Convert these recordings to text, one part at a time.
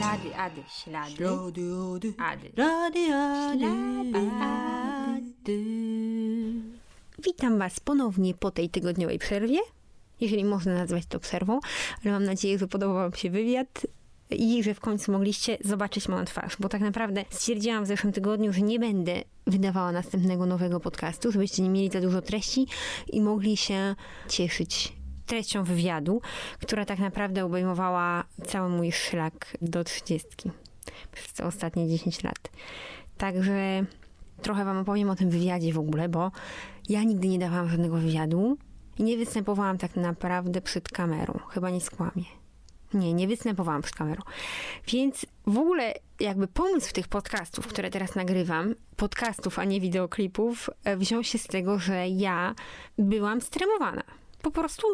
Ślady, ady, ślady. Rady, ady, Ady. rady, ady, Ślady. Witam Was ponownie po tej tygodniowej przerwie, jeżeli można nazwać to przerwą, ale mam nadzieję, że podobał Wam się wywiad i że w końcu mogliście zobaczyć moją twarz, bo tak naprawdę stwierdziłam w zeszłym tygodniu, że nie będę wydawała następnego nowego podcastu, żebyście nie mieli za dużo treści i mogli się cieszyć treścią wywiadu, która tak naprawdę obejmowała cały mój szlak do trzydziestki przez te ostatnie 10 lat. Także trochę wam opowiem o tym wywiadzie w ogóle, bo ja nigdy nie dawałam żadnego wywiadu i nie występowałam tak naprawdę przed kamerą. Chyba nie skłamię. Nie, nie występowałam przed kamerą. Więc w ogóle jakby pomysł tych podcastów, które teraz nagrywam, podcastów, a nie wideoklipów, e, wziął się z tego, że ja byłam stremowana. Po prostu,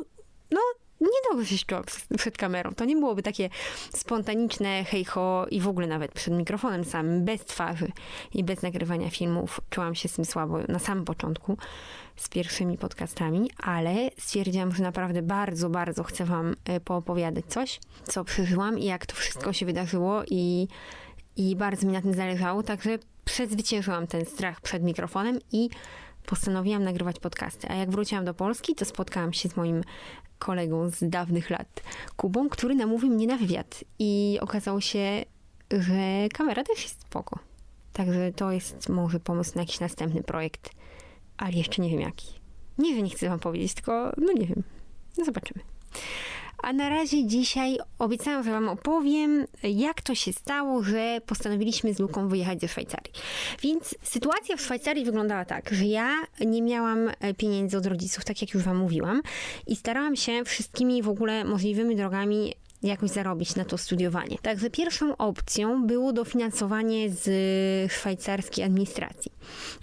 no, niedobrze się czułam przed- przed kamerą. To nie byłoby takie spontaniczne hejho i w ogóle nawet przed mikrofonem samym, bez twarzy i bez nagrywania filmów. Czułam się z tym słabo na samym początku z pierwszymi podcastami, ale stwierdziłam, że naprawdę bardzo, bardzo chcę wam e, poopowiadać coś, co przeżyłam i jak to wszystko się wydarzyło i, i bardzo mi na tym zależało, także przezwyciężyłam ten strach przed mikrofonem i postanowiłam nagrywać podcasty. A jak wróciłam do Polski, to spotkałam się z moim kolegą z dawnych lat, Kubą, który namówił mnie na wywiad. I okazało się, że kamera też jest spoko. Także to jest może pomysł na jakiś następny projekt, ale jeszcze nie wiem jaki. Nie, że nie chcę wam powiedzieć, tylko no nie wiem. No zobaczymy. A na razie dzisiaj obiecałam, że Wam opowiem, jak to się stało, że postanowiliśmy z Luką wyjechać do Szwajcarii. Więc sytuacja w Szwajcarii wyglądała tak, że ja nie miałam e, pieniędzy od rodziców, tak jak już Wam mówiłam, i starałam się wszystkimi w ogóle możliwymi drogami jakoś zarobić na to studiowanie. Także pierwszą opcją było dofinansowanie z szwajcarskiej administracji,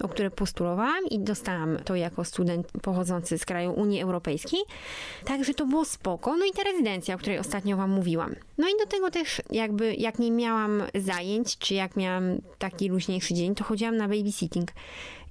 o które postulowałam i dostałam to jako student pochodzący z kraju Unii Europejskiej. Także to było spoko. No i ta rezydencja, o której ostatnio wam mówiłam. No i do tego też jakby jak nie miałam zajęć, czy jak miałam taki luźniejszy dzień, to chodziłam na babysitting.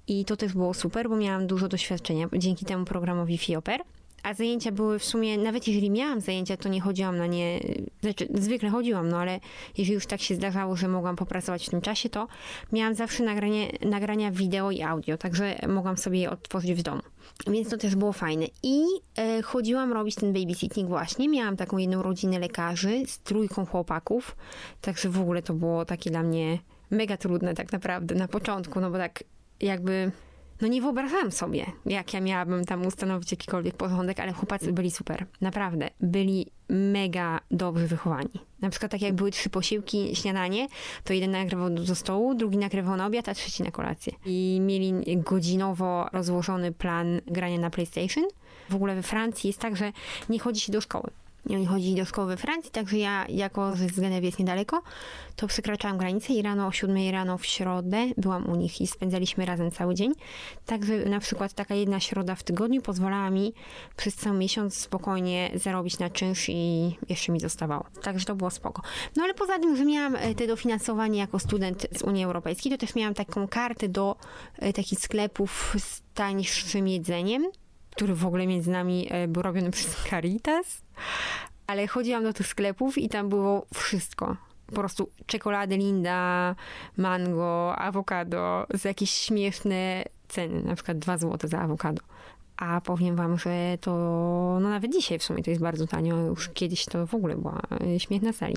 I to też było super, bo miałam dużo doświadczenia dzięki temu programowi FIOPER. A zajęcia były w sumie, nawet jeżeli miałam zajęcia, to nie chodziłam na nie, znaczy zwykle chodziłam, no ale jeżeli już tak się zdarzało, że mogłam popracować w tym czasie, to miałam zawsze nagranie, nagrania wideo i audio, także mogłam sobie je odtworzyć w domu. Więc to też było fajne. I e, chodziłam robić ten babysitting właśnie. Miałam taką jedną rodzinę lekarzy z trójką chłopaków, także w ogóle to było takie dla mnie mega trudne tak naprawdę na początku, no bo tak jakby no nie wyobrażałam sobie, jak ja miałabym tam ustanowić jakikolwiek porządek, ale chłopacy byli super. Naprawdę. Byli mega dobrze wychowani. Na przykład tak jak były trzy posiłki, śniadanie, to jeden nagrywał do stołu, drugi nagrywał na obiad, a trzeci na kolację. I mieli godzinowo rozłożony plan grania na PlayStation. W ogóle we Francji jest tak, że nie chodzi się do szkoły. I oni chodzili do szkoły we Francji, także ja, jako że z Genewy jest niedaleko, to przekraczałam granicę i rano o 7 rano w środę byłam u nich i spędzaliśmy razem cały dzień. Także na przykład taka jedna środa w tygodniu pozwalała mi przez cały miesiąc spokojnie zarobić na czynsz i jeszcze mi zostawało. Także to było spoko. No ale poza tym, że miałam e, te dofinansowanie jako student z Unii Europejskiej, to też miałam taką kartę do e, takich sklepów z tańszym jedzeniem, który w ogóle między nami e, był robiony przez Caritas. Ale chodziłam do tych sklepów i tam było wszystko. Po prostu czekolady Linda, mango, awokado za jakieś śmieszne ceny, na przykład 2 zł za awokado. A powiem wam, że to no nawet dzisiaj w sumie to jest bardzo tanio. Już kiedyś to w ogóle była e, śmiech na sali.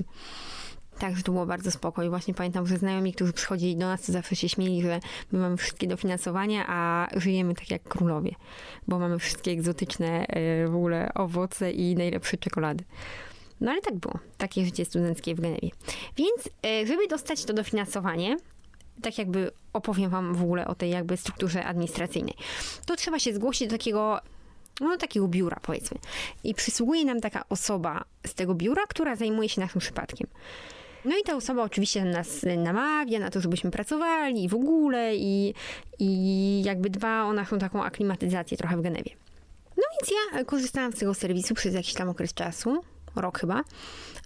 Także to było bardzo spoko i właśnie pamiętam, że znajomi, którzy przychodzili do nas, to zawsze się śmieli, że my mamy wszystkie dofinansowania, a żyjemy tak jak królowie, bo mamy wszystkie egzotyczne e, w ogóle owoce i najlepsze czekolady. No ale tak było, takie życie studenckie w Genewie. Więc e, żeby dostać to dofinansowanie, tak jakby opowiem wam w ogóle o tej jakby strukturze administracyjnej, to trzeba się zgłosić do takiego no takiego biura powiedzmy. I przysługuje nam taka osoba z tego biura, która zajmuje się naszym przypadkiem. No i ta osoba oczywiście nas namawia na to, żebyśmy pracowali i w ogóle i, i jakby dba o naszą taką aklimatyzację trochę w Genewie. No więc ja korzystałam z tego serwisu przez jakiś tam okres czasu, rok chyba,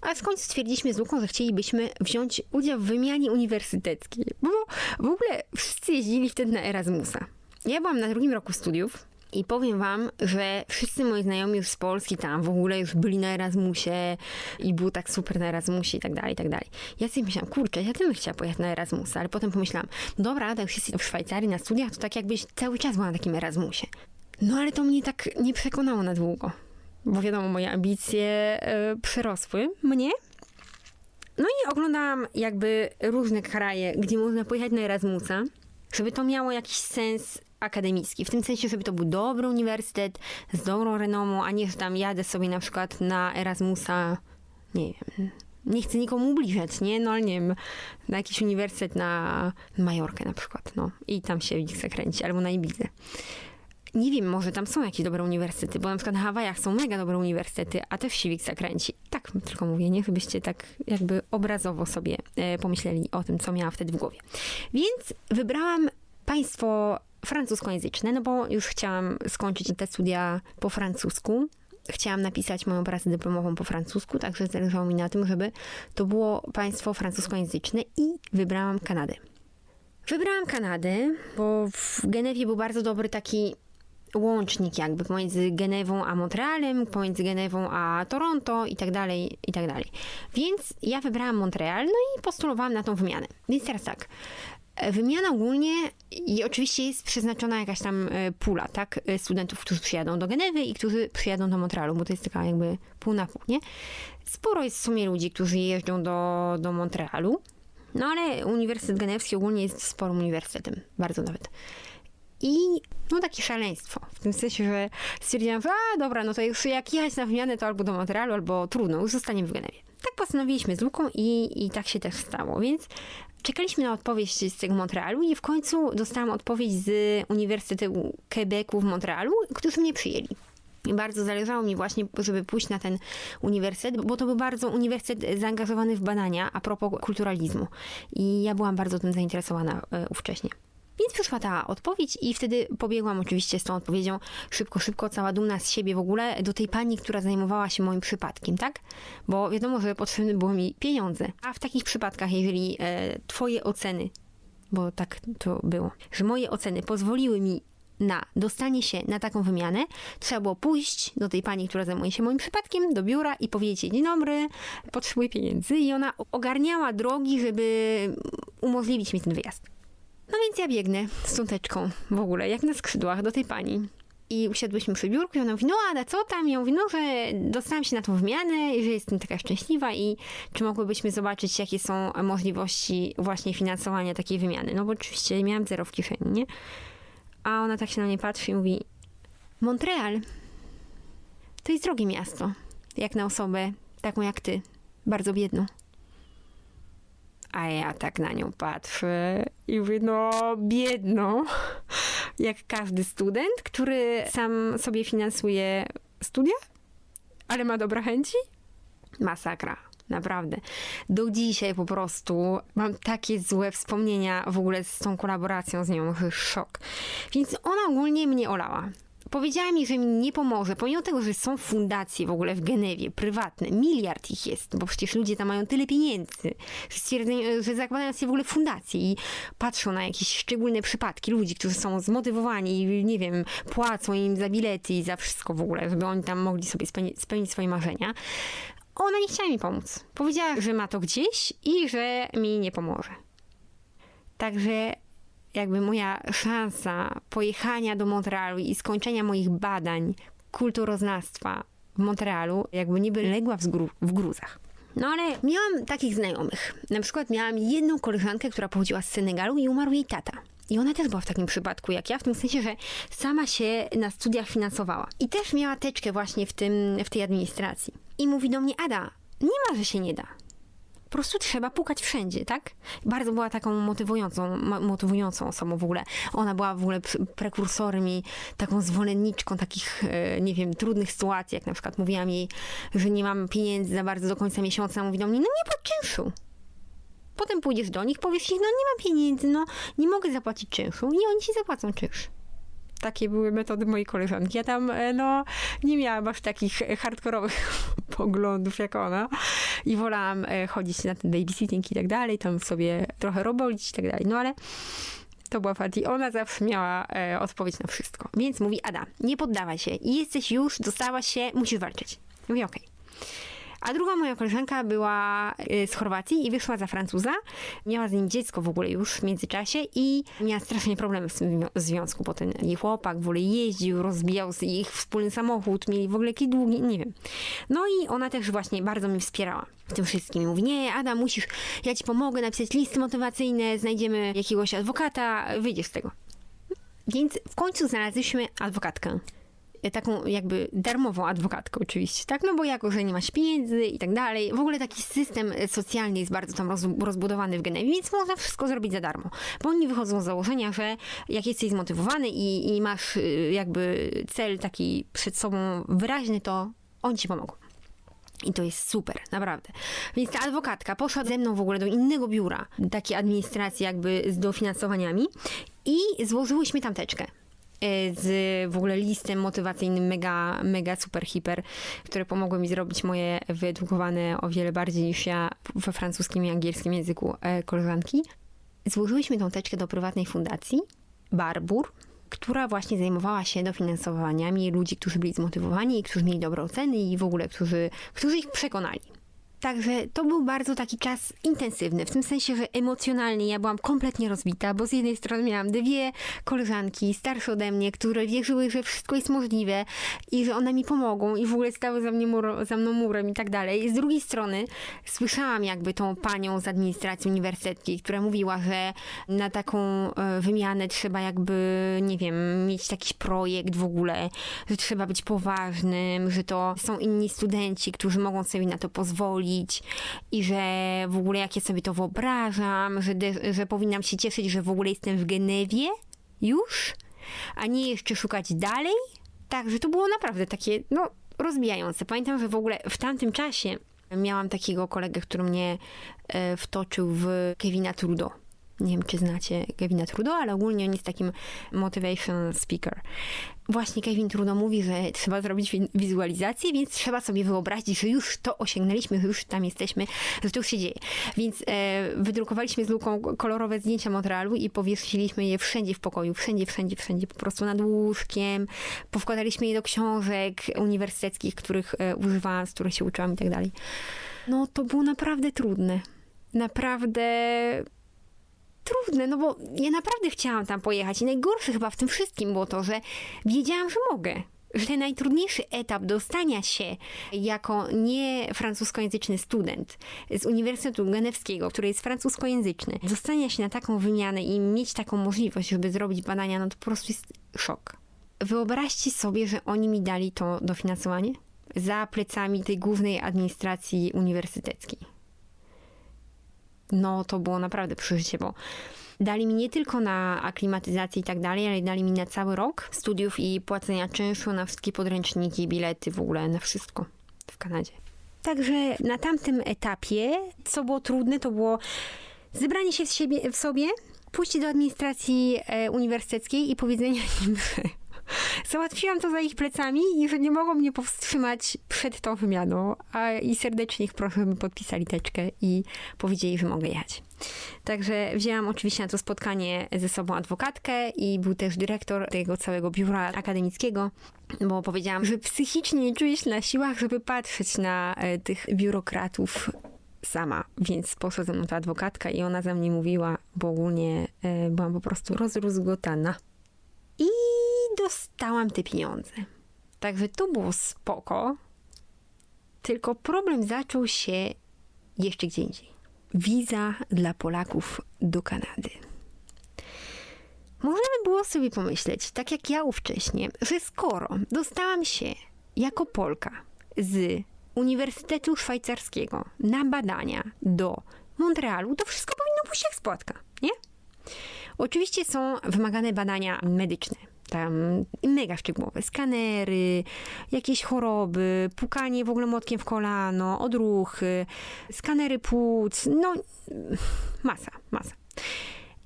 a końcu stwierdziliśmy z Luką, że chcielibyśmy wziąć udział w wymianie uniwersyteckiej, bo w ogóle wszyscy jeździli wtedy na Erasmusa. Ja byłam na drugim roku studiów, I powiem wam, że wszyscy moi znajomi już z Polski tam w ogóle już byli na Erasmusie i było tak super na Erasmusie i tak dalej, i tak dalej. Ja sobie myślałam, kurczę, ja też bym chciała pojechać na Erasmusa, ale potem pomyślałam, dobra, tak już jesteś w Szwajcarii na studiach, to tak jakbyś cały czas była na takim Erasmusie. No ale to mnie tak nie przekonało na długo, bo wiadomo, moje ambicje e, przerosły mnie. No i oglądałam jakby różne kraje, gdzie można pojechać na Erasmusa, żeby to miało jakiś sens akademicki. W tym sensie, żeby to był dobry uniwersytet z dobrą renomą, a nie, że tam jadę sobie na przykład na Erasmusa, nie wiem, nie chcę nikomu ubliżać, nie? No ale nie wiem, na jakiś uniwersytet na Majorkę na przykład, no. I tam się ich zakręci, albo na Ibizę. Nie wiem, może tam są jakieś dobre uniwersytety, bo na przykład na Hawajach są mega dobre uniwersytety, a też Civic zakręci. Tak tylko mówię, nie? Żebyście tak jakby obrazowo sobie e, pomyśleli o tym, co miałam wtedy w głowie. Więc wybrałam państwo francuskojęzyczne, no bo już chciałam skończyć te studia po francusku. Chciałam napisać moją pracę dyplomową po francusku, także zależało mi na tym, żeby to było państwo francuskojęzyczne i wybrałam Kanadę. Wybrałam Kanadę, bo w Genewie był bardzo dobry taki łącznik jakby pomiędzy Genewą a Montrealem, pomiędzy Genewą a Toronto i tak dalej, i tak dalej. Więc ja wybrałam Montreal, no i postulowałam na tą wymianę. Więc teraz tak, Wymiana ogólnie i oczywiście jest przeznaczona jakaś tam e, pula, tak, e, studentów, którzy przyjadą do Genewy i którzy przyjadą do Montrealu, bo to jest taka jakby pół na pół, nie? Sporo jest w sumie ludzi, którzy jeżdżą do, do Montrealu, no ale Uniwersytet Genewski ogólnie jest sporym uniwersytetem, bardzo nawet. I no takie szaleństwo, w tym sensie, że stwierdziłam, że a dobra, no to już jak jechać na wymianę, to albo do Montrealu, albo trudno, już zostaniemy w Genewie. Tak postanowiliśmy z Luką i, i tak się też stało, więc czekaliśmy na odpowiedź z tego Montrealu i w końcu dostałam odpowiedź z Uniwersytetu Quebecu w Montrealu, którzy mnie przyjęli. I bardzo zależało mi właśnie, żeby pójść na ten uniwersytet, bo to był bardzo uniwersytet zaangażowany w badania a propos kulturalizmu. I ja byłam bardzo tym zainteresowana e, ówcześnie. Więc przyszła ta odpowiedź i wtedy pobiegłam oczywiście z tą odpowiedzią szybko, szybko, cała dumna z siebie w ogóle do tej pani, która zajmowała się moim przypadkiem, tak? Bo wiadomo, że potrzebne było mi pieniądze. A w takich przypadkach, jeżeli e, twoje oceny, bo tak to było, że moje oceny pozwoliły mi na dostanie się na taką wymianę, trzeba było pójść do tej pani, która zajmuje się moim przypadkiem, do biura i powiedzieć jej, dzień dobry, potrzebuję pieniędzy i ona ogarniała drogi, żeby umożliwić mi ten wyjazd. No więc ja biegnę z cząteczką w ogóle, jak na skrzydłach do tej pani. I usiadłyśmy przy biurku i ona mówi, no Ada, co tam? Ja mówię, no, że dostałam się na tą wymianę i że jestem taka szczęśliwa i czy mogłybyśmy zobaczyć, jakie są możliwości właśnie finansowania takiej wymiany. No bo oczywiście miałam zero w kieszeni, nie? A ona tak się na mnie patrzy i mówi, Montreal to jest drogie miasto, jak na osobę taką jak ty, bardzo biedną. A ja tak na nią patrzę i mówię, no biedno, jak każdy student, który sam sobie finansuje studia, ale ma dobre chęci. Masakra. Naprawdę. Do dzisiaj po prostu mam takie złe wspomnienia w ogóle z tą kolaboracją z nią. Szok. Więc ona ogólnie mnie olała. Powiedziała mi, że mi nie pomoże, pomimo tego, że są fundacje w ogóle w Genewie, prywatne, miliard ich jest, bo przecież ludzie tam mają tyle pieniędzy, że, że zakładają sobie w ogóle fundacje i patrzą na jakieś szczególne przypadki ludzi, którzy są zmotywowani i nie wiem, płacą im za bilety i za wszystko w ogóle, żeby oni tam mogli sobie spełnić swoje marzenia. Ona nie chciała mi pomóc. Powiedziała, że ma to gdzieś i że mi nie pomoże. Także jakby moja szansa pojechania do Montrealu i skończenia moich badań kulturoznawstwa w Montrealu jakby niby legła w, w gruzach. No ale miałam takich znajomych. Na przykład miałam jedną koleżankę, która pochodziła z Senegalu i umarł jej tata. I ona też była w takim przypadku jak ja, w tym sensie, że sama się na studiach finansowała. I też miała teczkę właśnie w, tym, w tej administracji. I mówi do mnie, Ada, nie ma, że się nie da po prostu trzeba pukać wszędzie, tak? Bardzo była taką motywującą, mo- motywującą osobą w ogóle. Ona była w ogóle pr- prekursorem i taką zwolenniczką takich, e, nie wiem, trudnych sytuacji, jak na przykład mówiłam jej, że nie mam pieniędzy za bardzo do końca miesiąca, mówi do mnie, no nie płać czynszu. Potem pójdziesz do nich, powiesz ich, no nie mam pieniędzy, no nie mogę zapłacić czynszu i oni ci zapłacą czynsz takie były metody mojej koleżanki. Ja tam, e, no, nie miałam aż takich e, hardkorowych poglądów jak ona i wolałam e, chodzić na ten babysitting i tak dalej, tam sobie trochę robolić i tak dalej. No ale To była Fati. Ona zawsze miała e, odpowiedź na wszystko. Więc mówi, Ada, nie poddawaj się. Jesteś już, dostałaś się, musisz walczyć. Mówię, okej. A druga moja koleżanka była y, z Chorwacji i wyszła za Francuza. Miała z nim dziecko w ogóle już w międzyczasie i miała strasznie problemy z tym zwią- związku, bo ten jej chłopak w ogóle jeździł, rozbijał ich wspólny samochód, mieli w ogóle jakieś długi, nie wiem. No i ona też właśnie bardzo mi wspierała w tym wszystkim. Mówi, nie, Ada, musisz, ja ci pomogę napisać listy motywacyjne, znajdziemy jakiegoś adwokata, wyjdziesz z tego. Więc w końcu znaleźliśmy adwokatkę. E, Taką jakby darmową adwokatkę oczywiście, tak? No bo jako, że nie masz pieniędzy i tak dalej. W ogóle taki system e, socjalny jest bardzo tam roz, rozbudowany w Genewie, więc można wszystko zrobić za darmo. Bo oni wychodzą z założenia, że jak jesteś zmotywowany i, i masz y, jakby cel taki przed sobą wyraźny, to oni ci pomogą. I to jest super, naprawdę. Więc ta adwokatka poszła ze mną w ogóle do innego biura, takiej administracji jakby z dofinansowaniami i złożyłyśmy tam teczkę e, z w ogóle listem motywacyjnym mega, mega super hiper, które pomogły mi zrobić moje wyedukowane o wiele bardziej niż ja we francuskim i angielskim języku e, koleżanki. Złożyłyśmy tą teczkę do prywatnej fundacji Barbur, która właśnie zajmowała się dofinansowaniami ludzi, którzy byli zmotywowani którzy mieli dobre oceny i w ogóle, którzy, którzy ich przekonali. Także to był bardzo taki czas intensywny, w tym sensie, że emocjonalnie ja byłam kompletnie rozbita, bo z jednej strony miałam dwie koleżanki starsze ode mnie, które wierzyły, że wszystko jest możliwe i że one mi pomogą i w ogóle stały za, mnie mur, za mną murem i tak dalej. Z drugiej strony słyszałam jakby tą panią z administracji uniwersyteckiej, która mówiła, że na taką e, wymianę trzeba jakby, nie wiem, mieć jakiś projekt w ogóle, że trzeba być poważnym, że to są inni studenci, którzy mogą sobie na to pozwolić i że w ogóle jak ja sobie to wyobrażam, że, że powinnam się cieszyć, że w ogóle jestem w Genewie już, a nie jeszcze szukać dalej. Także to było naprawdę takie, no, rozbijające. Pamiętam, że w ogóle w tamtym czasie miałam takiego kolegę, który mnie e, wtoczył w Kevina Trudeau. Nie wiem, czy znacie Kevina Trudeau, ale ogólnie on jest takim motivation speaker. Właśnie Kevin Trudeau mówi, że trzeba zrobić wi- wizualizację, więc trzeba sobie wyobrazić, że już to osiągnęliśmy, że już tam jesteśmy, że to już się dzieje. Więc e, wydrukowaliśmy z Luką kolorowe zdjęcia Montrealu i powiesiliśmy je wszędzie w pokoju, wszędzie, wszędzie, wszędzie, po prostu nad łóżkiem. Powkładaliśmy je do książek uniwersyteckich, których e, używałam, z których się uczyłam i tak dalej. No to było naprawdę trudne. Naprawdę trudne, no bo ja naprawdę chciałam tam pojechać i najgorsze chyba w tym wszystkim było to, że wiedziałam, że mogę. Że ten najtrudniejszy etap dostania się jako nie francuskojęzyczny student z Uniwersytetu Genewskiego, który jest francuskojęzyczny, dostania się na taką wymianę i mieć taką możliwość, żeby zrobić badania, no to po prostu jest szok. Wyobraźcie sobie, że oni mi dali to dofinansowanie za plecami tej głównej administracji uniwersyteckiej no to było naprawdę przeżycie, bo dali mi nie tylko na aklimatyzację i tak dalej, ale dali mi na cały rok studiów i płacenia czynszu na wszystkie podręczniki, bilety, w ogóle na wszystko w Kanadzie. Także na tamtym etapie, co było trudne, to było zebranie się w, siebie, w sobie, pójście do administracji e, uniwersyteckiej i powiedzenie im, załatwiłam to za ich plecami i że nie mogą mnie powstrzymać przed tą wymianą. A, I serdecznie ich proszę, by podpisali teczkę i powiedzieli, że mogę jechać. Także wzięłam oczywiście na to spotkanie ze sobą adwokatkę i był też dyrektor tego całego biura akademickiego, bo powiedziałam, że psychicznie nie czuję się na siłach, żeby patrzeć na e, tych biurokratów sama, więc poszła ze mną ta adwokatka i ona za mnie mówiła, bo ogólnie e, byłam po prostu rozruzgotana. I dostałam te pieniądze. Także to było spoko. Tylko problem zaczął się jeszcze gdzie indziej. Wiza dla Polaków do Kanady. Można by było sobie pomyśleć, tak jak ja ówcześnie, że skoro dostałam się jako Polka z Uniwersytetu Szwajcarskiego na badania do Montrealu, to wszystko powinno pójść jak spłatka? Oczywiście są wymagane badania medyczne. Tam mega szczegółowe. Skanery, jakieś choroby, pukanie w ogóle młotkiem w kolano, odruchy, skanery płuc, no masa, masa.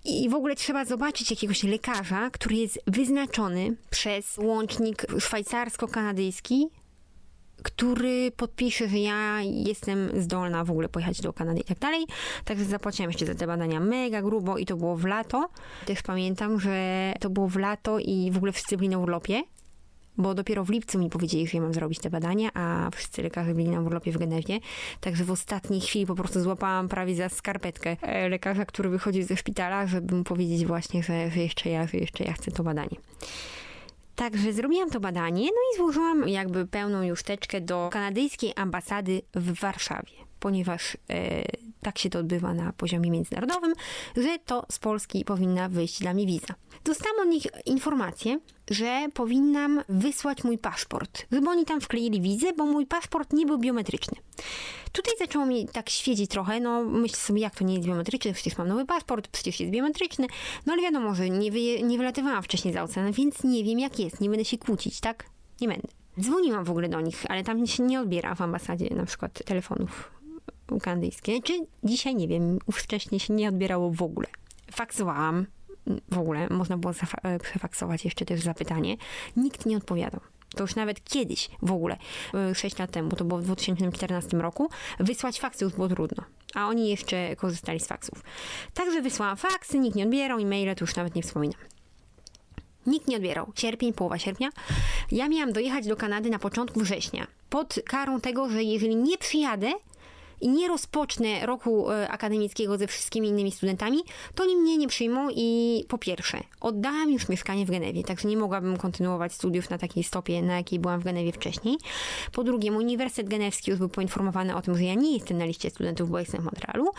I w ogóle trzeba zobaczyć jakiegoś lekarza, który jest wyznaczony przez łącznik szwajcarsko-kanadyjski, który podpisze, że ja jestem zdolna w ogóle pojechać do Kanady i tak dalej. Także zapłaciłam jeszcze za te badania mega grubo i to było w lato. Też pamiętam, że to było w lato i w ogóle wszyscy byli na urlopie. Bo dopiero w lipcu mi powiedzieli, że ja mam zrobić te badania, a wszyscy lekarze byli na urlopie w Genewie. Także w ostatniej chwili po prostu złapałam prawie za skarpetkę e, lekarza, który wychodził ze szpitala, żeby mu powiedzieć właśnie, że, że jeszcze ja, że jeszcze ja chcę to badanie. Także zrobiłam to badanie, no i złożyłam jakby pełną już teczkę do kanadyjskiej ambasady w Warszawie, ponieważ e, tak się to odbywa na poziomie międzynarodowym, że to z Polski powinna wyjść dla mnie wiza. Dostałam od nich informację, że powinnam wysłać mój paszport, żeby oni tam wkleili wizę, bo mój paszport nie był biometryczny. Tutaj zaczęło mi tak świecić trochę, no myślę sobie, jak to nie jest biometryczny, przecież mam nowy paszport, przecież jest biometryczny, no ale wiadomo, że nie, wy, nie wylatywałam wcześniej za ocean, więc nie wiem jak jest, nie będę się kłócić, tak? Nie będę. Dzwoniłam w ogóle do nich, ale tam się nie odbiera w ambasadzie na przykład telefonów kanadyjskich. Czy dzisiaj, nie wiem, wcześniej się nie odbierało w ogóle. Faksowałam, w ogóle, można było e, przefaksować jeszcze też zapytanie. Nikt nie odpowiadał. To już nawet kiedyś w ogóle, 6 lat temu, to było w 2014 roku, wysłać faksy już było trudno. A oni jeszcze korzystali z faksów. Także wysłałam faksy, nikt nie odbierał, e-maile to już nawet nie wspominam. Nikt nie odbierał. Sierpień, połowa sierpnia. Ja miałam dojechać do Kanady na początku września. Pod karą tego, że jeżeli nie przyjadę i nie rozpocznę roku e, akademickiego ze wszystkimi innymi studentami, to oni mnie nie przyjmą i po pierwsze, oddałam już mieszkanie w Genewie, także nie mogłabym kontynuować studiów na takiej stopie, na jakiej byłam w Genewie wcześniej. Po drugie, Uniwersytet Genewski już był poinformowany o tym, że ja nie jestem na liście studentów, bo jestem w Montrealu.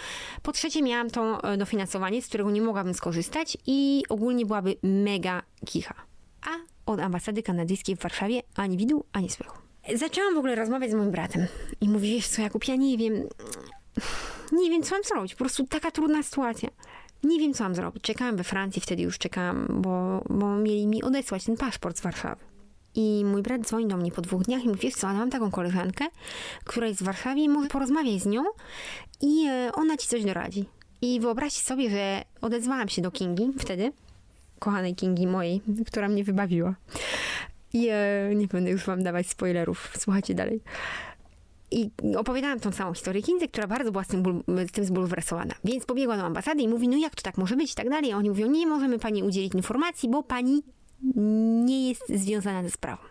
Po trzecie, miałam to e, dofinansowanie, z którego nie mogłabym skorzystać i ogólnie byłaby mega kicha. A od ambasady kanadyjskiej w Warszawie ani widu, ani słychu. Zaczęłam w ogóle rozmawiać z moim bratem i mówi, wiesz co, Jakub, ja nie wiem, nie wiem, co mam zrobić, po prostu taka trudna sytuacja. Nie wiem, co mam zrobić. Czekałam we Francji, wtedy już czekałam, bo, bo mieli mi odesłać ten paszport z Warszawy. I mój brat dzwoni do mnie po dwóch dniach i mówi, wiesz co, mam taką koleżankę, która jest w Warszawie może porozmawiaj z nią i e, ona ci coś doradzi. I wyobraźcie sobie, że odezwałam się do Kingi wtedy, kochanej Kingi mojej, która mnie wybawiła. I e, nie będę już wam dawać spoilerów. Słuchajcie dalej. I opowiadałam tą samą historię Kindze, która bardzo była z tym, tym zbulwersowana. Więc pobiegła do ambasady i mówi, no jak to tak może być i tak dalej. A oni mówią, nie możemy pani udzielić informacji, bo pani nie jest związana ze sprawą.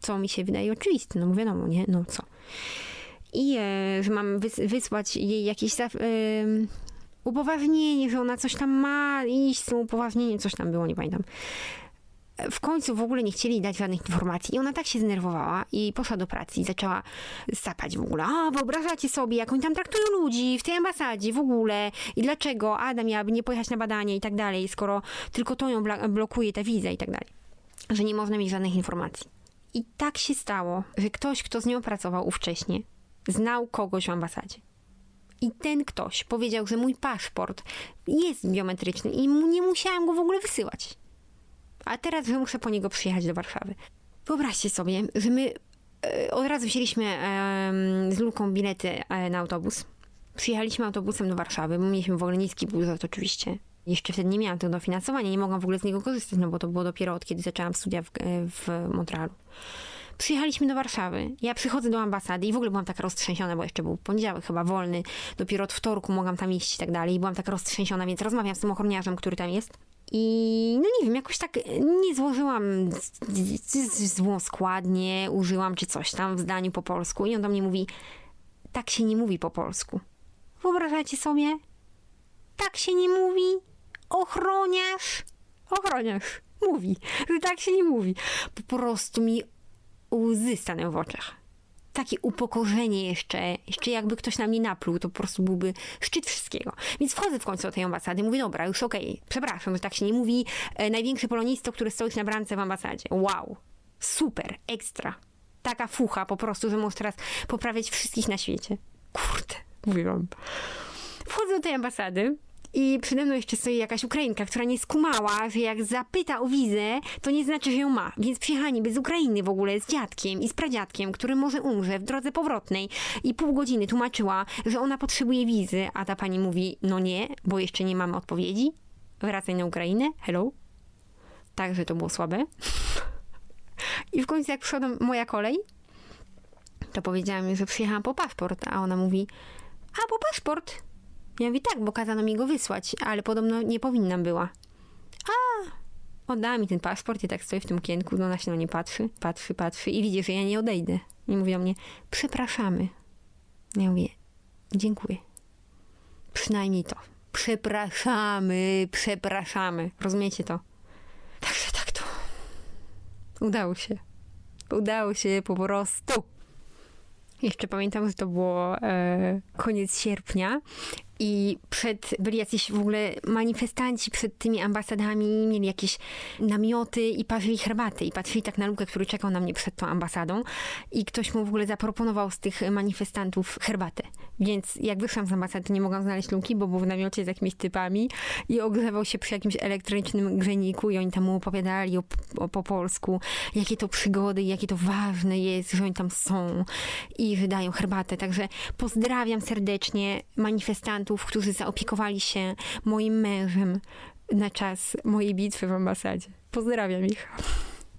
Co mi się wydaje oczywiste, no wiadomo, nie? No co. I e, że mam wys- wysłać jej jakieś e, upoważnienie, że ona coś tam ma iść z tym upoważnieniem, coś tam było, nie pamiętam w końcu w ogóle nie chcieli dać żadnych informacji i ona tak się zdenerwowała i poszła do pracy i zaczęła sapać w ogóle. A, wyobrażacie sobie, jak oni tam traktują ludzi w tej ambasadzie w ogóle i dlaczego Ada miałaby nie pojechać na badanie i tak dalej, skoro tylko to ją blokuje ta wiza i tak dalej. Że nie można mieć żadnych informacji. I tak się stało, że ktoś, kto z nią pracował ówcześnie, znał kogoś w ambasadzie. I ten ktoś powiedział, że mój paszport jest biometryczny i nie musiałam go w ogóle wysyłać a teraz że muszę po niego przyjechać do Warszawy. Wyobraźcie sobie, że my e, od razu wzięliśmy z Luką bilety e, na autobus. Przyjechaliśmy autobusem do Warszawy, bo mieliśmy w ogóle niski budżet oczywiście. Jeszcze wtedy nie miałam tego dofinansowania, nie mogłam w ogóle z niego korzystać, no bo to było dopiero od kiedy zaczęłam studia w, e, w Montrealu. Przyjechaliśmy do Warszawy. Ja przychodzę do ambasady i w ogóle byłam taka roztrzęsiona, bo jeszcze był poniedziałek chyba wolny. Dopiero od wtorku mogłam tam iść i tak dalej. I byłam taka roztrzęsiona, więc rozmawiam z tym ochroniarzem, który tam jest. I no nie wiem, jakoś tak nie złożyłam złą składnie, użyłam czy coś tam w zdaniu po polsku. I on do mnie mówi, tak się nie mówi po polsku. Wyobrażacie sobie? Tak się nie mówi? Ochroniarz? Ochroniarz mówi, że tak się nie mówi. Po prostu mi łzy stanęły w oczach. Takie upokorzenie jeszcze, jeszcze jakby ktoś na mnie napluł, to po prostu byłby szczyt wszystkiego. Więc wchodzę w końcu do tej ambasady, mówię, dobra, już okej, przepraszam, że tak się nie mówi, e, największy polonisto, który stoi na bramce w ambasadzie. Wow, super, ekstra. Taka fucha po prostu, że możesz teraz poprawiać wszystkich na świecie. Kurde, mówię wam. Wchodzę do tej ambasady i przede mną jeszcze stoi jakaś Ukrainka, która nie skumała, że jak zapyta o wizę, to nie znaczy, że ją ma. Więc przyjechała niby z Ukrainy w ogóle, z dziadkiem i z pradziadkiem, który może umrze w drodze powrotnej i pół godziny tłumaczyła, że ona potrzebuje wizy, a ta pani mówi, no nie, bo jeszcze nie mamy odpowiedzi. Wracaj na Ukrainę, hello. Także to było słabe. I w końcu jak przyszła moja kolej, To powiedziałam że przyjechałam po paszport, a ona mówi, a po paszport? Ja mówię, tak, bo kazano mi go wysłać, ale podobno nie powinnam była. A, oddała mi ten paszport i tak stoi w tym kienku, no ona się na mnie patrzy, patrzy, patrzy i widzi, że ja nie odejdę. I mówi do mnie, przepraszamy. Ja mówię, dziękuję. Przynajmniej to. Przepraszamy, przepraszamy. Rozumiecie to? Także tak to. Udało się. Udało się po prostu. Jeszcze pamiętam, że to było e, koniec sierpnia i przed, byli jacyś w ogóle manifestanci przed tymi ambasadami, mieli jakieś namioty i parzyli herbaty i patrzyli tak na Lukę, który czekał na mnie przed tą ambasadą i ktoś mu w ogóle zaproponował z tych manifestantów herbatę. Więc jak wyszłam z ambasady, to nie mogłam znaleźć Luki, bo był w namiocie z jakimiś typami i ogrzewał się przy jakimś elektrycznym grzejniku i oni tam mu opowiadali o, o, po polsku, jakie to przygody, jakie to ważne jest, że oni tam są i że dają herbatę. Także pozdrawiam serdecznie manifestantów, którzy zaopiekowali się moim mężem na czas mojej bitwy w ambasadzie. Pozdrawiam ich.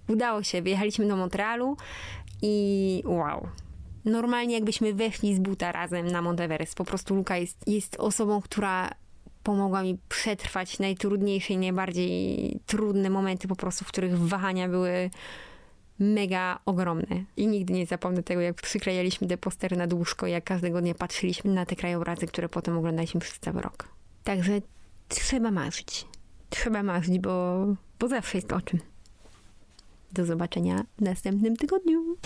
Udało się, wyjechaliśmy do Montrealu i wow. Normalnie jakbyśmy weszli z buta razem na Monteverest. Po prostu Luka jest, jest osobą, która pomogła mi przetrwać najtrudniejsze i najbardziej trudne momenty po prostu, w których wahania były mega ogromne. I nigdy nie zapomnę tego, jak przyklejaliśmy te postery na łóżko, jak każdego dnia patrzyliśmy na te krajobrazy, które potem oglądaliśmy przez cały rok. Także trzeba marzyć. Trzeba marzyć, bo, bo zawsze jest o czym. Do zobaczenia w następnym tygodniu.